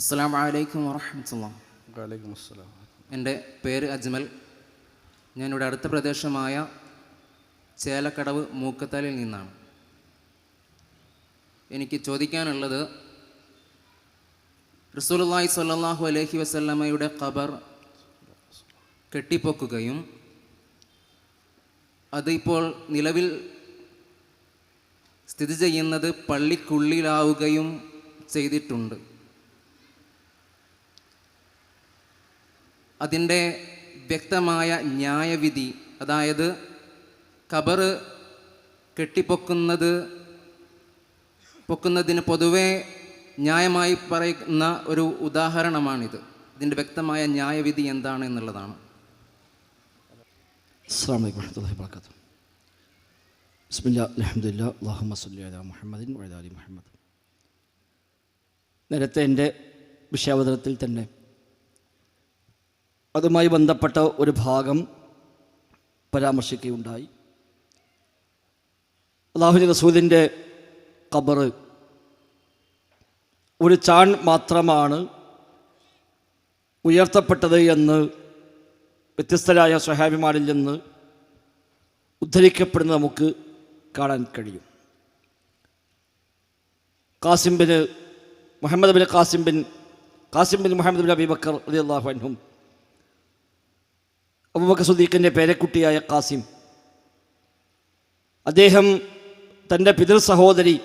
അസ്സാം വലൈക്കും വറഹമത്തുള്ള അസ്സലാം എന്റെ പേര് അജ്മൽ. ഞാനിവിടെ അടുത്ത പ്രദേശമായ ചേലക്കടവ് മൂക്കത്തലിൽ നിന്നാണ്. എനിക്ക് ചോദിക്കാനുള്ളത് റസൂലുള്ളാഹി സ്വല്ലല്ലാഹു അലൈഹി വസല്ലമയുടെ ഖബർ കെട്ടിപ്പൊക്കുകയും അത് ഇപ്പോൾ നിലവിൽ സ്ഥിതി ചെയ്യുന്നത് പള്ളിക്കുള്ളിലാവുകയും ചെയ്തിട്ടുണ്ട്. അതിന്റെ വ്യക്തമായ ന്യായവിധി അതായത് കബറ് കെട്ടിപ്പൊക്കുന്നത് പൊക്കുന്നതിന് പൊതുവേ ന്യായമായി പറയുന്ന ഒരു ഉദാഹരണമാണിത്. ഇതിന്റെ വ്യക്തമായ ന്യായവിധി എന്താണ് എന്നുള്ളതാണ്. സല്ലി മുഹമ്മദിൻ മുഹമ്മദ്. നേരത്തെ എന്റെ വിഷയാവതരത്തിൽ തന്നെ അതുമായി ബന്ധപ്പെട്ട ഒരു ഭാഗം പരാമർശിക്കുകയുണ്ടായി. അള്ളാഹുജി റസൂലിന്റെ ഖബറ് ഒരു ചാൺ മാത്രമാണ് ഉയർത്തപ്പെട്ടത് എന്ന് വ്യത്യസ്തരായ സ്വഹാബിമാരിൽ നിന്ന് ഉദ്ധരിക്കപ്പെടുന്നത് നമുക്ക് കാണാൻ കഴിയും. Qasim bin Muhammad bin Qasim bin Qasim bin Muhammad bin Abibakr Ali അള്ളാഹു അൻഹും അബൂബക്കർ സുദ്ദീഖിന്റെ പേരക്കുട്ടിയായ ഖാസിം. അദ്ദേഹം തന്റെ പിതൃ സഹോദരി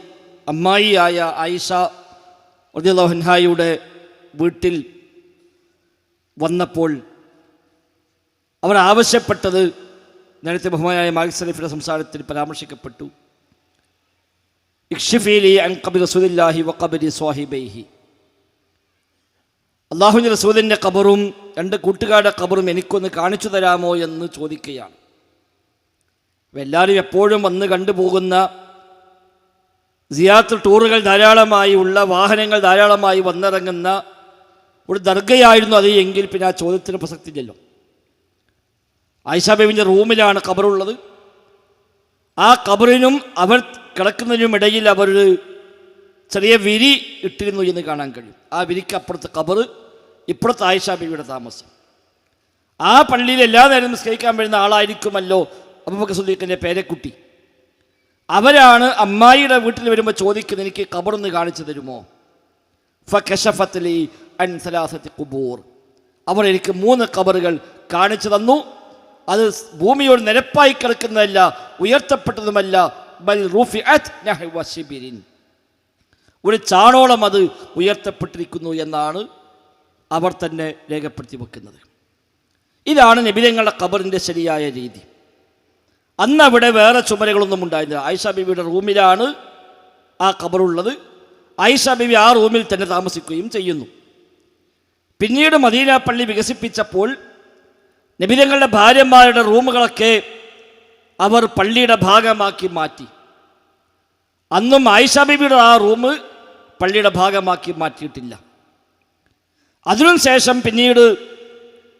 അമ്മായിയായ ആയിഷ റദിയല്ലാഹുൻഹായുടെ വീട്ടിൽ വന്നപ്പോൾ അവർ ആവശ്യപ്പെട്ടത് നേരത്തെ ബഹുമാനായ മാലിക് സലീഫിന്റെ സംസാരത്തിൽ പരാമർശിക്കപ്പെട്ടു. ഇക്ഷിഫീലി അൻകബി റസൂലില്ലാഹി വ വക്കബരി സ്വാഹിബൈഹി അള്ളാഹുവിന്റെ റസൂലിന്റെ കബറും രണ്ട് കൂട്ടുകാരുടെ കബറും എനിക്കൊന്ന് കാണിച്ചു തരാമോ എന്ന് ചോദിക്കുകയാണ്. എല്ലാവരും എപ്പോഴും വന്ന് കണ്ടുപോകുന്ന സിയാത്ത് ടൂറുകൾ ധാരാളമായി ഉള്ള വാഹനങ്ങൾ ധാരാളമായി വന്നിറങ്ങുന്ന ഒരു ദർഗയായിരുന്നു അത് എങ്കിൽ പിന്നെ ആ ചോദ്യത്തിന് പ്രസക്തിയില്ലല്ലോ. ആയിഷ ബേബിന്റെ റൂമിലാണ് കബറുള്ളത് ആ കബറിനും അവർ കിടക്കുന്നതിനും ഇടയിൽ അവർ ചെറിയ വിരി ഇട്ടിരുന്നു എന്ന് കാണാൻ കഴിയും. ആ വിരിക്ക് അപ്പുറത്ത് ഖബറ് ആയിഷാ ബേബിയുടെ താമസം. ആ പള്ളിയിൽ എല്ലാ നേരം നിസ്കരിക്കാൻ വരുന്ന ആളായിരിക്കുമല്ലോ അബുബക്കർ സുദ്ദീഖിന്റെ പേരക്കുട്ടി. അവരാണ് അമ്മായിയുടെ വീട്ടിൽ വരുമ്പോൾ ചോദിക്കുന്നത് എനിക്ക് കബറൊന്ന് കാണിച്ചു തരുമോ? ഫലി അൻ സലാസത്തി കുബൂർ അവർ എനിക്ക് മൂന്ന് കബറുകൾ കാണിച്ചു തന്നു. അത് ഭൂമിയോട് നിരപ്പായി കിടക്കുന്നതല്ല ഉയർത്തപ്പെട്ടതുമല്ല. ബൽ ഒരു ചാണോളം അത് ഉയർത്തപ്പെട്ടിരിക്കുന്നു എന്നാണ് അവർ തന്നെ രേഖപ്പെടുത്തി വെക്കുന്നത്. ഇതാണ് നബിലങ്ങളുടെ ഖബറിന്റെ ശരിയായ രീതി. അന്ന് അവിടെ വേറെ ചുമരകളൊന്നും ഉണ്ടായിരുന്നില്ല. ആയിഷ ബിബിയുടെ റൂമിലാണ് ആ ഖബറുള്ളത്. ആയിഷ ബിബി ആ റൂമിൽ തന്നെ താമസിക്കുകയും ചെയ്യുന്നു. പിന്നീട് മദീന പള്ളി വികസിപ്പിച്ചപ്പോൾ നബിതങ്ങളുടെ ഭാര്യമാരുടെ റൂമുകളൊക്കെ അവർ പള്ളിയുടെ ഭാഗമാക്കി മാറ്റി. അന്നും ആയിഷ ബിബിയുടെ ആ റൂം പള്ളിയുടെ ഭാഗമാക്കി മാറ്റിയിട്ടില്ല. അതിനും ശേഷം പിന്നീട്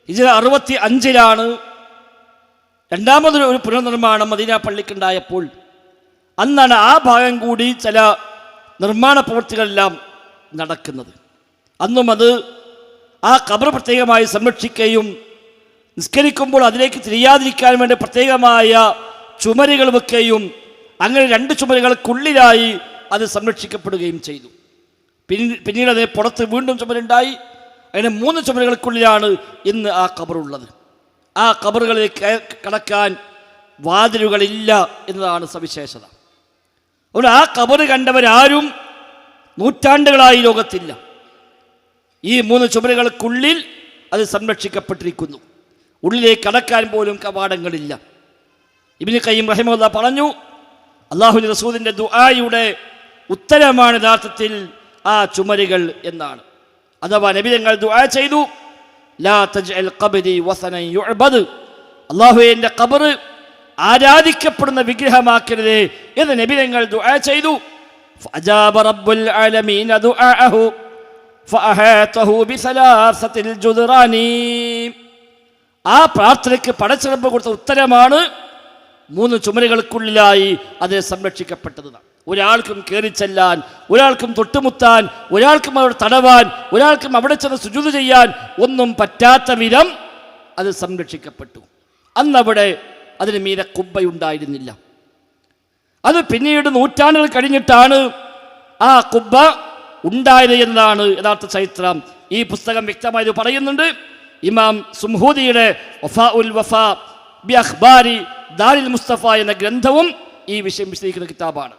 ഇതിൽ അറുപത്തി അഞ്ചിലാണ് രണ്ടാമതൊരു ഒരു പുനർനിർമ്മാണം മദീന പള്ളിക്കുണ്ടായപ്പോൾ അന്നാണ് ആ ഭാഗം കൂടി ചില നിർമ്മാണ പ്രവൃത്തികളെല്ലാം നടക്കുന്നത്. അന്നും അത് ആ കബർ പ്രത്യേകമായി സംരക്ഷിക്കുകയും നിസ്കരിക്കുമ്പോൾ അതിലേക്ക് തിരിയാതിരിക്കാൻ വേണ്ടി പ്രത്യേകമായ ചുമരുകൾ വെക്കുകയും അങ്ങനെ രണ്ട് ചുമരുകൾക്കുള്ളിലായി അത് സംരക്ഷിക്കപ്പെടുകയും ചെയ്തു. പിന്നീട് അതിന് പുറത്ത് വീണ്ടും ചുമരുണ്ടായി. അങ്ങനെ മൂന്ന് ചുമരുകൾക്കുള്ളിലാണ് ഇന്ന് ആ കബറുള്ളത് ആ കബറുകളിൽ കടക്കാൻ വാതിലുകളില്ല എന്നതാണ് സവിശേഷത. അതുകൊണ്ട് ആ കബറ് കണ്ടവരാരും നൂറ്റാണ്ടുകളായി ലോകത്തില്ല. ഈ മൂന്ന് ചുമരുകൾക്കുള്ളിൽ അത് സംരക്ഷിക്കപ്പെട്ടിരിക്കുന്നു. ഉള്ളിലേക്ക് കടക്കാൻ പോലും കവാടങ്ങളില്ല. ഇബിന് കയ്യം റഹിമുല്ല പറഞ്ഞു അള്ളാഹു റസൂദിന്റെ ദുആയുടെ ഉത്തരമാണ് യഥാർത്ഥത്തിൽ ആ ചുമരുകൾ എന്നാണ്. അഥവാ നബിതങ്ങൾ ദുആ ചെയ്തു ലാ തജ്അൽ വസനൻ ഖബർ ആരാധിക്കപ്പെടുന്ന വിഗ്രഹമാക്കരുതേ എന്ന് നബിതങ്ങൾ ദുആ ചെയ്തു. ആ പ്രാർത്ഥനയ്ക്ക് പടച്ചിറപ്പ് കൊടുത്ത ഉത്തരമാണ് മൂന്ന് ചുമരുകൾക്കുള്ളിലായി അത് സംരക്ഷിക്കപ്പെട്ടതാണ് ഒരാൾക്കും കയറി ചെല്ലാൻ ഒരാൾക്കും തൊട്ടുമുത്താൻ ഒരാൾക്കും അവിടെ തടവാൻ ഒരാൾക്കും അവിടെ ചെന്ന് സുജൂത് ചെയ്യാൻ ഒന്നും പറ്റാത്ത വിധം അത് സംരക്ഷിക്കപ്പെട്ടു. അന്നവിടെ അതിന് മീതെ കുബ്ബയുണ്ടായിരുന്നില്ല. അത് പിന്നീട് നൂറ്റാണ്ടുകൾ കഴിഞ്ഞിട്ടാണ് ആ കുബ്ബ ഉണ്ടായത് എന്നാണ് യഥാർത്ഥ ചരിത്രം. ഈ പുസ്തകം വ്യക്തമായത് പറയുന്നുണ്ട്. ഇമാം സുംഹൂദിയുടെ വഫാ ബി ദാരിൽ മുസ്തഫ എന്ന ഗ്രന്ഥവും ഈ വിഷയം വിശദീകരിക്കുന്ന കിതാബാണ്.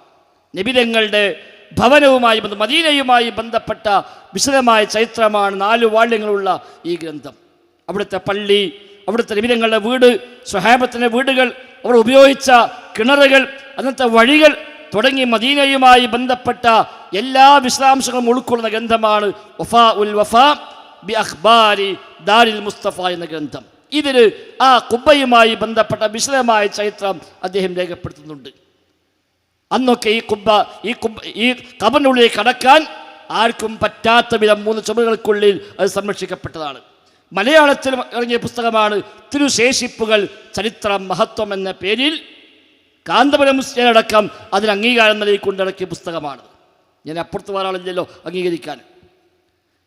നബിതങ്ങളുടെ ഭവനവുമായി ബന്ധ മദീനയുമായി ബന്ധപ്പെട്ട വിശദമായ ചരിത്രമാണ് നാല് വാള്യങ്ങളുള്ള ഈ ഗ്രന്ഥം. അവിടുത്തെ പള്ളി അവിടുത്തെ നിബിതങ്ങളുടെ വീട് സ്വഹാബത്തിന്റെ വീടുകൾ അവർ ഉപയോഗിച്ച കിണറുകൾ അന്നത്തെ വഴികൾ തുടങ്ങി മദീനയുമായി ബന്ധപ്പെട്ട എല്ലാ വിശദാംശങ്ങളും ഉൾക്കൊള്ളുന്ന ഗ്രന്ഥമാണ് വഫാ ഉൽ വഫാ ബി അഖ്ബാരി ദാരിൽ മുസ്തഫ എന്ന ഗ്രന്ഥം. ഇതിൽ ആ കുബ്ബയുമായി ബന്ധപ്പെട്ട വിശദമായ ചരിത്രം അദ്ദേഹം രേഖപ്പെടുത്തുന്നുണ്ട്. അന്നൊക്കെ ഈ കുബ്ബ ഈ കുബ്ബ ഈ കബറിനുള്ളിൽ കടക്കാൻ ആർക്കും പറ്റാത്ത വിധം മൂന്ന് ചുമരുകൾക്കുള്ളിൽ അത് സംരക്ഷിക്കപ്പെട്ടതാണ്. മലയാളത്തിൽ ഇറങ്ങിയ പുസ്തകമാണ് തിരുശേഷിപ്പുകൾ ചരിത്രം മഹത്വം എന്ന പേരിൽ കാന്തപുരം മുസ്ലിയടക്കം അതിന് അംഗീകാരം നൽകി കൊണ്ടിറക്കിയ പുസ്തകമാണ്. ഞാൻ അപ്പുറത്ത് വരാളില്ലല്ലോ അംഗീകരിക്കാൻ.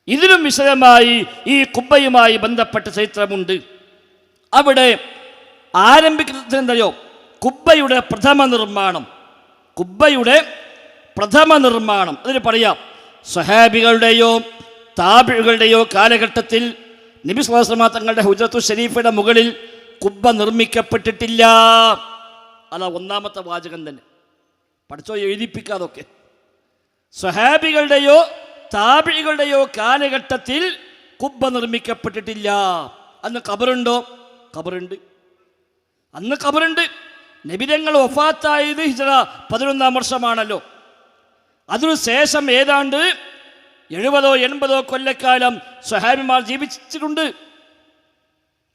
ഇതിലും വിശദമായി ഈ കുബ്ബയുമായി ബന്ധപ്പെട്ട ചരിത്രമുണ്ട്. അവിടെ ആരംഭിക്കുന്നതെന്തയോ കുബ്ബയുടെ പ്രഥമ നിർമ്മാണം. കുബ്ബയുടെ പ്രഥമ നിർമ്മാണം. അതിന് പറയാം സഹാബികളുടെയോ താബികളുടെയോ കാലഘട്ടത്തിൽ നബി സ്വാസമ തങ്ങളുടെ ഹുജറത്തു ഷരീഫയുടെ മുകളിൽ കുബ്ബ നിർമ്മിക്കപ്പെട്ടിട്ടില്ല. അതാ ഒന്നാമത്തെ വാചകം തന്നെ. പഠിച്ചോ എഴുതിപ്പിക്കാതൊക്കെ സ്വഹാബികളുടെയോ താബികളുടെയോ കാലഘട്ടത്തിൽ കുബ്ബ നിർമ്മിക്കപ്പെട്ടിട്ടില്ല. അന്ന് കബറുണ്ടോ കബറുണ്ട് അന്ന് കബറുണ്ട് നബിതങ്ങൾ ഒഫാത്തായത് ഹിജറ പതിനൊന്നാം വർഷമാണല്ലോ. അതിനു ശേഷം ഏതാണ്ട് എഴുപതോ എൺപതോ കൊല്ലക്കാലം സ്വഹാബിമാർ ജീവിച്ചിട്ടുണ്ട്.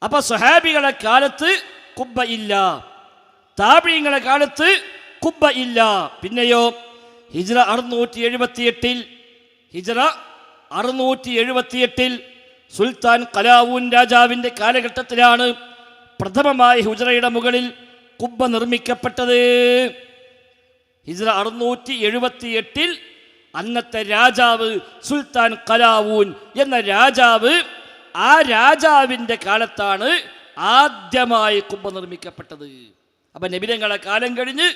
അപ്പൊ സ്വഹാബികളെ കാലത്ത് കുബ്ബ ഇല്ല. താപിയങ്ങളെ കാലത്ത് കുബ്ബ ഇല്ല. പിന്നെയോ ഹിജറ അറുന്നൂറ്റി എഴുപത്തിയെട്ടിൽ ഹിജറ അറുന്നൂറ്റി എഴുപത്തിയെട്ടിൽ സുൽത്താൻ കലാവൂൻ രാജാവിന്റെ കാലഘട്ടത്തിലാണ് പ്രഥമമായി ഹുജറയുടെ മുകളിൽ കുബ്ബ നിർമ്മിക്കപ്പെട്ടത്. ഹിജ്ര അറുന്നൂറ്റി എഴുപത്തി എട്ടിൽ അന്നത്തെ രാജാവ് സുൽത്താൻ കലാവൂൻ എന്ന രാജാവ് ആ രാജാവിന്റെ കാലത്താണ് ആദ്യമായി കുബ്ബ നിർമ്മിക്കപ്പെട്ടത്. അപ്പം നബിരങ്ങളെ കാലം കഴിഞ്ഞ്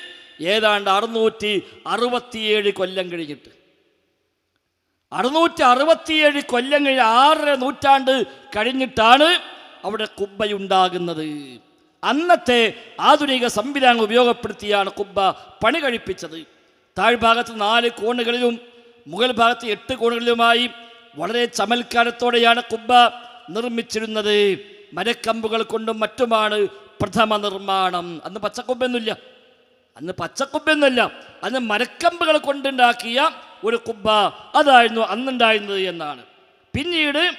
ഏതാണ്ട് അറുന്നൂറ്റി അറുപത്തിയേഴ് കൊല്ലം കഴിഞ്ഞിട്ട്. അറുന്നൂറ്റി അറുപത്തിയേഴ് കൊല്ലം കഴിഞ്ഞ് ആറര നൂറ്റാണ്ട് കഴിഞ്ഞിട്ടാണ് അവിടെ കുബ്ബയുണ്ടാകുന്നത് അന്നത്തെ ആധുനിക സംവിധാനം ഉപയോഗപ്പെടുത്തിയാണ് കുബ്ബ പണി കഴിപ്പിച്ചത്. താഴ്ഭാഗത്ത് നാല് കോണുകളിലും മുകൾ ഭാഗത്ത് എട്ട് കോണുകളിലുമായി വളരെ ചമൽക്കാരത്തോടെയാണ് കുബ്ബ നിർമ്മിച്ചിരുന്നത്. മരക്കമ്പുകൾ കൊണ്ടും മറ്റുമാണ് പ്രഥമ നിർമ്മാണം. അന്ന് പച്ചക്കുബ്ബൊന്നുമില്ല. അന്ന് പച്ചക്കുബ്ബൊന്നുമില്ല. അന്ന് മരക്കമ്പുകൾ കൊണ്ടുണ്ടാക്കിയ ഒരു കുബ്ബ അതായിരുന്നു അന്നുണ്ടായിരുന്നത് എന്നാണ്. പിന്നീട്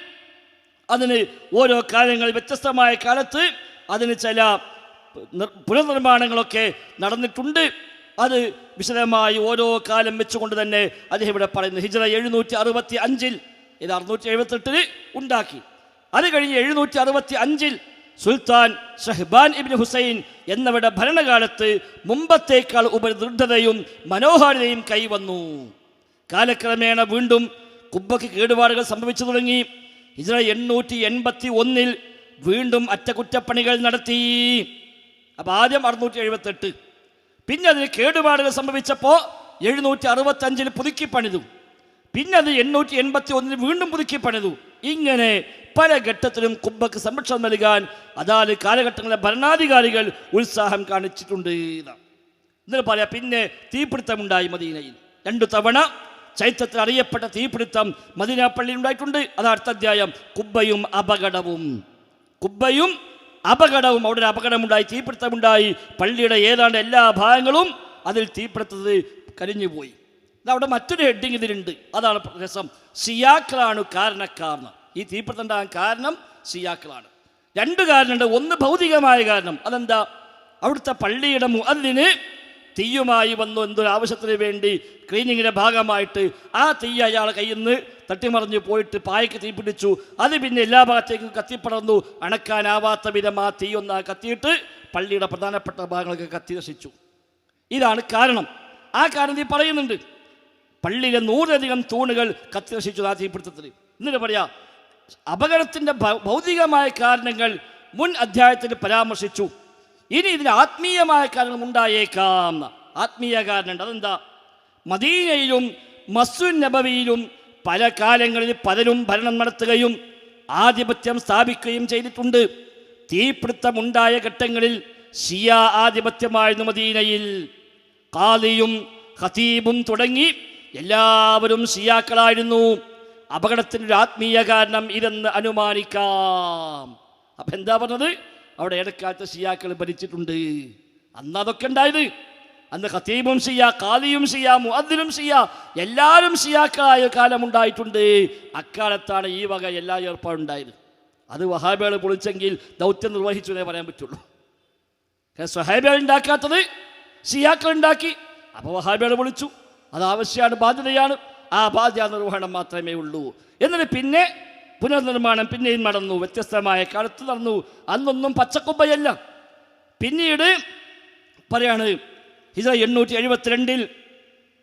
അതിന് ഓരോ കാര്യങ്ങൾ വ്യത്യസ്തമായ കാലത്ത് അതിന് ചില പുനർനിർമ്മാണങ്ങളൊക്കെ നടന്നിട്ടുണ്ട്. അത് വിശദമായി ഓരോ കാലം വെച്ചുകൊണ്ട് തന്നെ അദ്ദേഹം ഇവിടെ പറയുന്നു. ഹിജറ എഴുന്നൂറ്റി അറുപത്തി അഞ്ചിൽ ഇത് അറുന്നൂറ്റി എഴുപത്തെട്ടിന് ഉണ്ടാക്കി. അത് കഴിഞ്ഞ് എഴുന്നൂറ്റി അറുപത്തി അഞ്ചിൽ സുൽത്താൻ ഷഹ്ബാൻ ഇബിൻ ഹുസൈൻ എന്നവരുടെ ഭരണകാലത്ത് മുമ്പത്തേക്കാൾ ഉപരി ദൃഢതയും മനോഹാരിതയും കൈവന്നു. കാലക്രമേണ വീണ്ടും കുബ്ബയ്ക്ക് കേടുപാടുകൾ സംഭവിച്ചു തുടങ്ങി. ഹിജ്റ എണ്ണൂറ്റി എൺപത്തി ഒന്നിൽ വീണ്ടും അറ്റകുറ്റപ്പണികൾ നടത്തി. അപ്പം ആദ്യം അറുന്നൂറ്റി എഴുപത്തെട്ട് പിന്നെ അതിന് കേടുപാടുകൾ സംഭവിച്ചപ്പോൾ എഴുന്നൂറ്റി അറുപത്തഞ്ചിൽ പുതുക്കി പണിതു. പിന്നെ അത് എണ്ണൂറ്റി എൺപത്തി ഒന്നിന് വീണ്ടും പുതുക്കി പണിതു. ഇങ്ങനെ പല ഘട്ടത്തിലും കുബ്ബക്ക് സംരക്ഷണം നൽകാൻ അതാത് കാലഘട്ടങ്ങളിലെ ഭരണാധികാരികൾ ഉത്സാഹം കാണിച്ചിട്ടുണ്ട്. എന്നിട്ട് പറയാം പിന്നെ തീപിടുത്തമുണ്ടായി മദീനയിൽ. രണ്ടു തവണ ചൈത്രത്തിൽ അറിയപ്പെട്ട തീപിടുത്തം മദീന പള്ളിയിൽ ഉണ്ടായിട്ടുണ്ട്. അത് അടുത്ത അധ്യായം. കുബ്ബയും അപകടവും. കുബ്ബയും അപകടവും അവിടെ ഒരു അപകടമുണ്ടായി തീപിടുത്തമുണ്ടായി. പള്ളിയുടെ ഏതാണ്ട് എല്ലാ ഭാഗങ്ങളും അതിൽ തീപിടുത്തത് കരിഞ്ഞുപോയി. അവിടെ മറ്റൊരു ഹെഡിങ് ഇതിലുണ്ട്. അതാണ് രസം. സിയാക്കളാണ് കാരണക്കാരന് ഈ തീപിടുത്തം ഉണ്ടാകാൻ കാരണം സിയാക്കളാണ്. രണ്ട് കാരണമുണ്ട്. ഒന്ന് ഭൗതികമായ കാരണം. അതെന്താ? അവിടുത്തെ പള്ളിയുടെ അതിന് തീയുമായി വന്നു. എന്തൊരു ആവശ്യത്തിന് വേണ്ടി ക്ലീനിങ്ങിന്റെ ഭാഗമായിട്ട് ആ തീ അയാൾ കയ്യിൽ നിന്ന് തട്ടിമറിഞ്ഞു പോയിട്ട് പായക്ക് തീ പിടിച്ചു. അത് പിന്നെ എല്ലാ ഭാഗത്തേക്കും കത്തിപ്പടർന്നു. അണക്കാനാവാത്ത വിധം ആ തീ ഒന്ന് കത്തിയിട്ട് പള്ളിയുടെ പ്രധാനപ്പെട്ട ഭാഗങ്ങളൊക്കെ കത്തി നശിച്ചു. ഇതാണ് കാരണം. ആ കാരണം നീ പറയുന്നുണ്ട്. പള്ളിയിലെ നൂറിലധികം തൂണുകൾ കത്തി നശിച്ചു ആ തീപിടുത്തത്തിൽ. എന്നിട്ട് പറയാ അപകടത്തിന്റെ ഭൗതികമായ കാരണങ്ങൾ മുൻ അധ്യായത്തിൽ പരാമർശിച്ചു. ഇനി ഇതിന് ആത്മീയമായ കാരണം ഉണ്ടായേക്കാം. ആത്മീയ ആത്മീയ കാരണമുണ്ട്. അതെന്താ? മദീനയിലും മസ്സു നബവിയിലും പല കാലങ്ങളിൽ പലരും ഭരണം നടത്തുകയും ആധിപത്യം സ്ഥാപിക്കുകയും ചെയ്തിട്ടുണ്ട്. തീപിടുത്തമുണ്ടായ ഘട്ടങ്ങളിൽ ഷിയ ആധിപത്യമായിരുന്നു മദീനയിൽ. കാലിയും ഖതീബും തുടങ്ങി എല്ലാവരും ഷിയാക്കളായിരുന്നു. അപകടത്തിന് ഒരു ആത്മീയ കാരണം ഇതെന്ന് അനുമാനിക്കാം. അപ്പൊ എന്താ പറഞ്ഞത്? അവിടെ ഇടക്കാലത്ത് ഷിയാക്കൾ ഭരിച്ചിട്ടുണ്ട്. അന്ന് അതൊക്കെ ഉണ്ടായത് അന്ന് ഖത്തീബും ഷിയ കാലിയും ഷിയ മുഅദ്ദിനും ഷിയ എല്ലാവരും ഷിയാക്കളായ കാലമുണ്ടായിട്ടുണ്ട്. അക്കാലത്താണ് ഈ വക എല്ലാ ഏർപ്പാടും ഉണ്ടായത് അത് വഹാബികൾ പൊളിച്ചെങ്കിൽ ദൗത്യം നിർവഹിച്ചു എന്നേ പറയാൻ പറ്റുള്ളൂ. സ്വഹാബികൾ ഉണ്ടാക്കാത്തത് ഷിയാക്കൾ ഉണ്ടാക്കി. അപ്പോൾ വഹാബികൾ പൊളിച്ചു. അത് ആവശ്യമാണ് ബാധ്യതയാണ്. ആ ബാധ്യത നിർവഹണം മാത്രമേ ഉള്ളൂ. എന്നിട്ട് പിന്നെ പുനർനിർമ്മാണം പിന്നെയും നടന്നു. വ്യത്യസ്തമായ കാലത്ത് നടന്നു. അന്നൊന്നും പച്ചക്കുമ്പയല്ല. പിന്നീട് പറയാണ് ഹിജ എണ്ണൂറ്റി എഴുപത്തിരണ്ടിൽ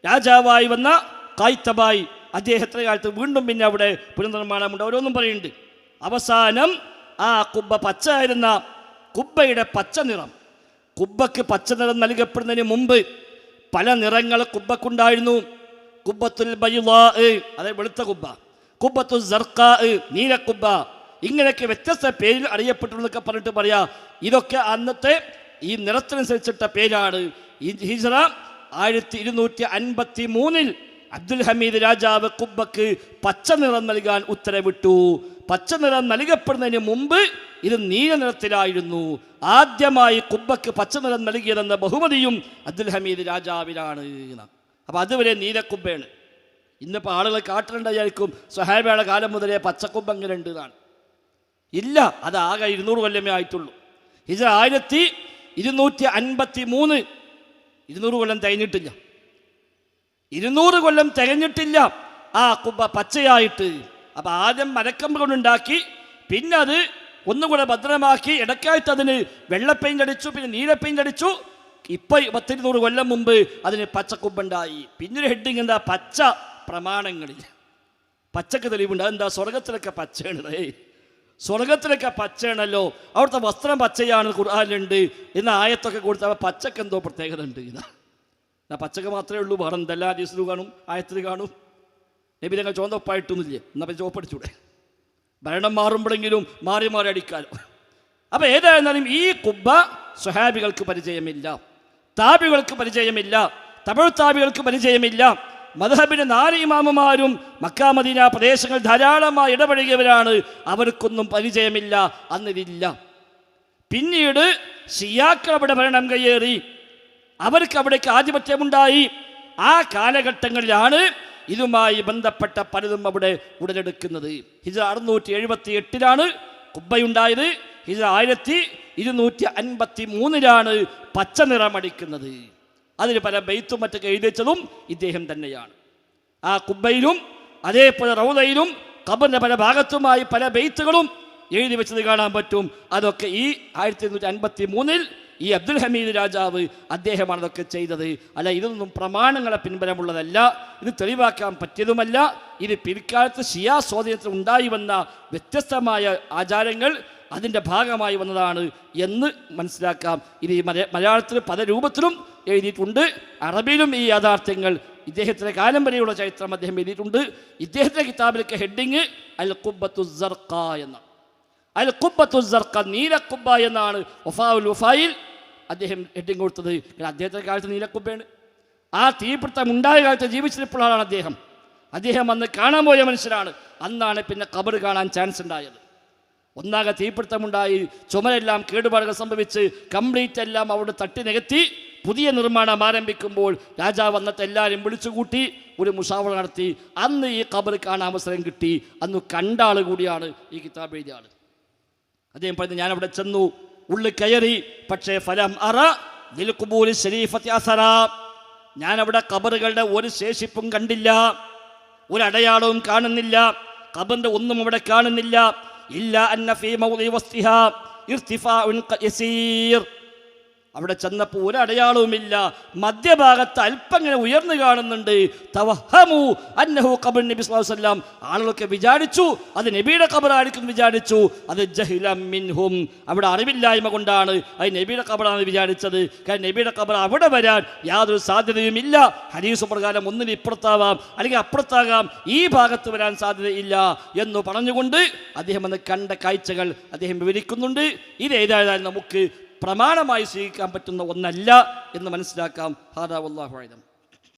രാജാവായി വന്ന കായ്ത്തബായി. അദ്ദേഹത്തിന്റെ കാലത്ത് വീണ്ടും പിന്നെ അവിടെ പുനർനിർമ്മാണമുണ്ട്? ഓരോന്നും പറയുന്നുണ്ട്. അവസാനം ആ കുബ്ബ പച്ച ആയിരുന്ന കുബ്ബയുടെ പച്ച നിറം. കുബ്ബക്ക് പച്ച നിറം നൽകപ്പെടുന്നതിന് മുമ്പ് പല നിറങ്ങൾ കുബ്ബക്കുണ്ടായിരുന്നു. കുബ്ബത്തുൽ ബൈളാ അതെ വെളുത്ത കുബ്ബ. കുബ്ബത്തു സർക്കാ നീലക്കുബ്ബ ഇങ്ങനെയൊക്കെ വ്യത്യസ്ത പേരിൽ അറിയപ്പെട്ടുള്ളതൊക്കെ പറഞ്ഞിട്ട് പറയാ. ഇതൊക്കെ അന്നത്തെ ഈ നിറത്തിനനുസരിച്ചിട്ട പേരാണ്. ഹിജ്റ ആയിരത്തി ഇരുന്നൂറ്റി അൻപത്തി മൂന്നിൽ അബ്ദുൽ ഹമീദ് രാജാവ് കുബ്ബക്ക് പച്ച നിറം നൽകാൻ ഉത്തരവിട്ടു. പച്ച നിറം നൽകപ്പെടുന്നതിന് മുമ്പ് ഇത് നീല നിറത്തിലായിരുന്നു. ആദ്യമായി കുബ്ബക്ക് പച്ച നിറം നൽകിയതെന്ന ബഹുമതിയും അബ്ദുൽ ഹമീദ് രാജാവിനാണ് എന്നാണ്. അപ്പൊ അതുവരെ നീലക്കുബ്ബയാണ് ഇന്നിപ്പോൾ ആളുകൾ കാട്ടിലുണ്ടായിരിക്കും സ്വഹാബയുടെ കാലം മുതലേ പച്ചക്കുബ്ബ അങ്ങനെ ഉണ്ട് എന്നാണ്. ഇല്ല അത് ആകെ ഇരുന്നൂറ് കൊല്ലമേ ആയിട്ടുള്ളൂ. ഇത് ആയിരത്തി ഇരുന്നൂറ്റി അൻപത്തി മൂന്ന് ഇരുന്നൂറ് കൊല്ലം തികഞ്ഞിട്ടില്ല. ഇരുന്നൂറ് കൊല്ലം തികഞ്ഞിട്ടില്ല. ആ കുബ്ബ പച്ചയായിട്ട്. അപ്പൊ ആദ്യം മരക്കമ്പ് കൊണ്ടുണ്ടാക്കി പിന്നെ അത് ഒന്നുകൂടെ ഭദ്രമാക്കി ഇടയ്ക്കായിട്ട് അതിന് വെള്ള പെയിന്റ് അടിച്ചു പിന്നെ നീല പെയിന്റ് അടിച്ചു. ഇപ്പൊ പത്തിരുന്നൂറ് കൊല്ലം മുമ്പ് അതിന് പച്ചക്കുമ്പുണ്ടായി പിന്നൊരു ഹെഡിങ് എന്താ? പച്ച പ്രമാണങ്ങളിൽ. പച്ചക്ക് തെളിവുണ്ട്. അതെന്താ? സ്വർഗത്തിലൊക്കെ പച്ചയാണ് സ്വർഗത്തിലൊക്കെ പച്ചയാണല്ലോ അവിടുത്തെ വസ്ത്രം പച്ചയാണ് ഖുർആാനിലുണ്ട്. എന്ന ആയത്തൊക്കെ കൊടുത്ത പച്ചക്ക് എന്തോ പ്രത്യേകത ഉണ്ട്. എന്നാ പച്ചക്ക് മാത്രമേ ഉള്ളൂ വേറെ എന്തെല്ലാം ഹദീസിലും കാണും ആയത്തിൽ കാണും. നബി ഞങ്ങൾ ചോന്തപ്പായിട്ടൊന്നുമില്ലേ എന്നാ പിന്നെ ചോപ്പടിച്ചൂടെ ഭരണം മാറുമ്പോഴെങ്കിലും മാറി മാറി അടിക്കാലോ. അപ്പൊ ഏതായിരുന്നാലും ഈ കുബ്ബ സ്വഹാബികൾക്ക് പരിചയമില്ല താബികൾക്ക് പരിചയമില്ല തമിഴ് താബികൾക്ക് പരിചയമില്ല. മധബിന് നാല് ഇമാമുമാരും മക്കാമദീന പ്രദേശങ്ങൾ ധാരാളമായി ഇടപഴകിയവരാണ്. അവർക്കൊന്നും പരിചയമില്ല അന്നിതില്ല. പിന്നീട് ഷിയാക്കൾ അവിടെ ഭരണം കയ്യേറി. അവർക്ക് അവിടേക്ക് ആധിപത്യമുണ്ടായി. ആ കാലഘട്ടങ്ങളിലാണ് ഇതുമായി ബന്ധപ്പെട്ട പലതും അവിടെ ഉടലെടുക്കുന്നത്. ഹിജ അറുന്നൂറ്റി എഴുപത്തി എട്ടിലാണ് കുബ്ബയുണ്ടായത്. ഹിജ ആയിരത്തി ഇരുന്നൂറ്റി അൻപത്തി മൂന്നിലാണ് പച്ച നിറമടിക്കുന്നത് അതിന് പല ബെയ്ത്തും മറ്റൊക്കെ എഴുതിച്ചതും ഇദ്ദേഹം തന്നെയാണ്. ആ കുബയിലും അതേപോലെ റൗദയിലും ഖബറിന്റെ പല ഭാഗത്തുമായി പല ബെയ്ത്തുകളും എഴുതി വെച്ചത് കാണാൻ പറ്റും. അതൊക്കെ ഈ ആയിരത്തി എണ്ണൂറ്റി അൻപത്തി മൂന്നിൽ ഈ അബ്ദുൽ ഹമീദ് രാജാവ് അദ്ദേഹമാണ് അതൊക്കെ ചെയ്തത്. അല്ല ഇതൊന്നും പ്രമാണങ്ങളെ പിൻബലമുള്ളതല്ല ഇത് തെളിവാക്കാൻ പറ്റിയതുമല്ല. ഇത് പിൽക്കാലത്ത് ഷിയാ സ്വാധീനത്തിൽ ഉണ്ടായി വന്ന വ്യത്യസ്തമായ ആചാരങ്ങൾ അതിന്റെ ഭാഗമായി വന്നതാണ് എന്ന് മനസ്സിലാക്കാം. മല മലയാളത്തിൽ പല രൂപത്തിലും എഴുതിയിട്ടുണ്ട്. അറബിയിലും ഈ യാഥാർത്ഥ്യങ്ങൾ. ഇദ്ദേഹത്തിന്റെ കാലം വരെയുള്ള ചരിത്രം അദ്ദേഹം എഴുതിയിട്ടുണ്ട്. ഇദ്ദേഹത്തിന്റെ കിതാബിലേക്ക് ഹെഡിങ് അൽ കുബത്തു സർക്ക എന്ന. അൽ കുബത്തു സർക്ക നീലക്കുബ്ബ എന്നാണ്. വഫാഉൽ വഫായിൽ അദ്ദേഹം ഹെഡിങ് കൊടുത്തത്. അദ്ദേഹത്തിന്റെ കാലത്ത് നീലക്കുബ്ബയാണ് ആ തീപിടുത്തം ഉണ്ടായ കാലത്ത് ജീവിച്ചിരിപ്പോൾ ആളാണ് അദ്ദേഹം. അദ്ദേഹം അന്ന് കാണാൻ പോയ മനുഷ്യരാണ്. അന്നാണ് പിന്നെ കബർ കാണാൻ ചാൻസ് ഉണ്ടായത്. ഒന്നാകെ തീപിടുത്തമുണ്ടായി. ചുമരെല്ലാം കേടുപാടുകൾ സംഭവിച്ച് കംപ്ലീറ്റ് എല്ലാം അവിടെ തട്ടി നികത്തി പുതിയ നിർമ്മാണം ആരംഭിക്കുമ്പോൾ രാജാവ് അന്നത്തെ എല്ലാവരും വിളിച്ചുകൂട്ടി ഒരു മുഷാവർ നടത്തി. അന്ന് ഈ കബർ കാണാൻ അവസരം കിട്ടി. അന്ന് കണ്ട ആൾ കൂടിയാണ് ഈ കിതാബ് എഴുതിയ ആൾ അദ്ദേഹം പറഞ്ഞു ഞാൻ അവിടെ ചെന്നു. ഉള്ളിൽ കയറി. പക്ഷേ ഫലം അറ. ദിൽകുബൂലി ഷരീഫത്തി അസറ. ഞാൻ അവിടെ കബറുകളുടെ ഒരു ശേഷിപ്പും കണ്ടില്ല. ഒരു അടയാളവും കാണുന്നില്ല. കബറിന്റെ ഒന്നും അവിടെ കാണുന്നില്ല. إلا أن في موضع وسطها ارتفاع يسير. അവിടെ ചെന്നപ്പോൾ ഒരു അടയാളവുമില്ല മധ്യഭാഗത്ത് അല്പം ഇങ്ങനെ ഉയർന്നു കാണുന്നുണ്ട്. തവഹമു അന്നഹു ഖബർ നബി വസല്ലം. ആളുകളൊക്കെ വിചാരിച്ചു അത് നബിയുടെ കബറായിരിക്കും വിചാരിച്ചു. അത് ജഹിലം മിൻഹും. അവിടെ അറിവില്ലായ്മ കൊണ്ടാണ് അത് നബിയുടെ ഖബറാണെന്ന് വിചാരിച്ചത്. കാരണം നബിയുടെ കബർ അവിടെ വരാൻ യാതൊരു സാധ്യതയുമില്ല. ഹരീസ് പ്രകാരം ഒന്നിന് ഇപ്പുറത്താവാം അല്ലെങ്കിൽ അപ്പുറത്താകാം. ഈ ഭാഗത്ത് വരാൻ സാധ്യതയില്ല എന്ന് പറഞ്ഞുകൊണ്ട് അദ്ദേഹം അന്ന് കണ്ട കാഴ്ചകൾ അദ്ദേഹം വിവരിക്കുന്നുണ്ട്. ഇത് ഏതായാലും നമുക്ക് പ്രമാണമായി സ്വീകരിക്കാൻ പറ്റുന്ന ഒന്നല്ല എന്ന് മനസ്സിലാക്കാം. ഹാദാ വല്ലാഹു